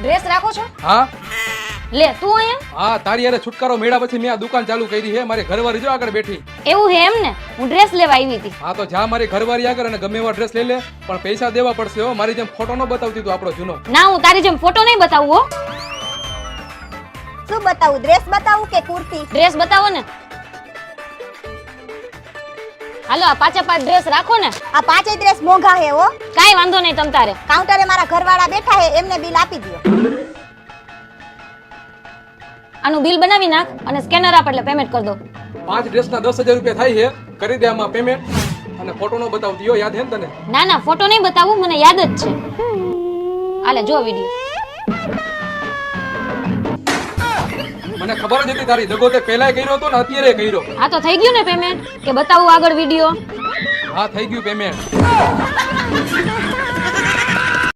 Dress રાખો છો? હા. લે તું અહીંયા? હા તારી યારે છુટકારો મેળા પછી મેં આ દુકાન ચાલુ કરી છે. મારી ઘરવાળી જો આગળ બેઠી. એવું હે એમ ને હું ડ્રેસ લેવા આવી હતી. હા તો જા મારી ઘરવાળી આગળ અને ગમે એવા ડ્રેસ લઈ લે. પણ પૈસા દેવા પડશે હો. મારી જેમ ફોટો ન બતાવતી તું આપણો જૂનો. ના હું તારી જેમ ફોટો નહીં બતાવું હો. શું બતાવું? ડ્રેસ બતાવું કે કુર્તી? ડ્રેસ બતાવો ને. હાલો આ પાછા પાંચ ડ્રેસ રાખો ને. આ પાંચેય ડ્રેસ મોંઘા હે હો. કાઈ વાંધો નહીં તમ તારે. કાઉન્ટરે મારા ઘરવાળા બેઠા હે એમને બિલ આપી દો આનું બિલ બનાવી નાખ અને સ્કેનર આપ એટલે પેમેન્ટ કરી દો. પાંચ ડ્રેસના દસ હજાર રૂપિયા થાય છે. કરી દે આમાં પેમેન્ટ અને ફોટો નો બતાવતી યાદ હે ને તને? ના ના ફોટો નહીં બતાવું મને યાદ જ છે. હાલે જો વીડિયો મને ખબર જ હતી તારી દગો તે પહેલાય કર્યો હતો ને અત્યારે કર્યો. આ તો થઈ ગયું ને પેમેન્ટ કે બતાવું આગળ વીડિયો હા થઈ ગયું પેમેન્ટ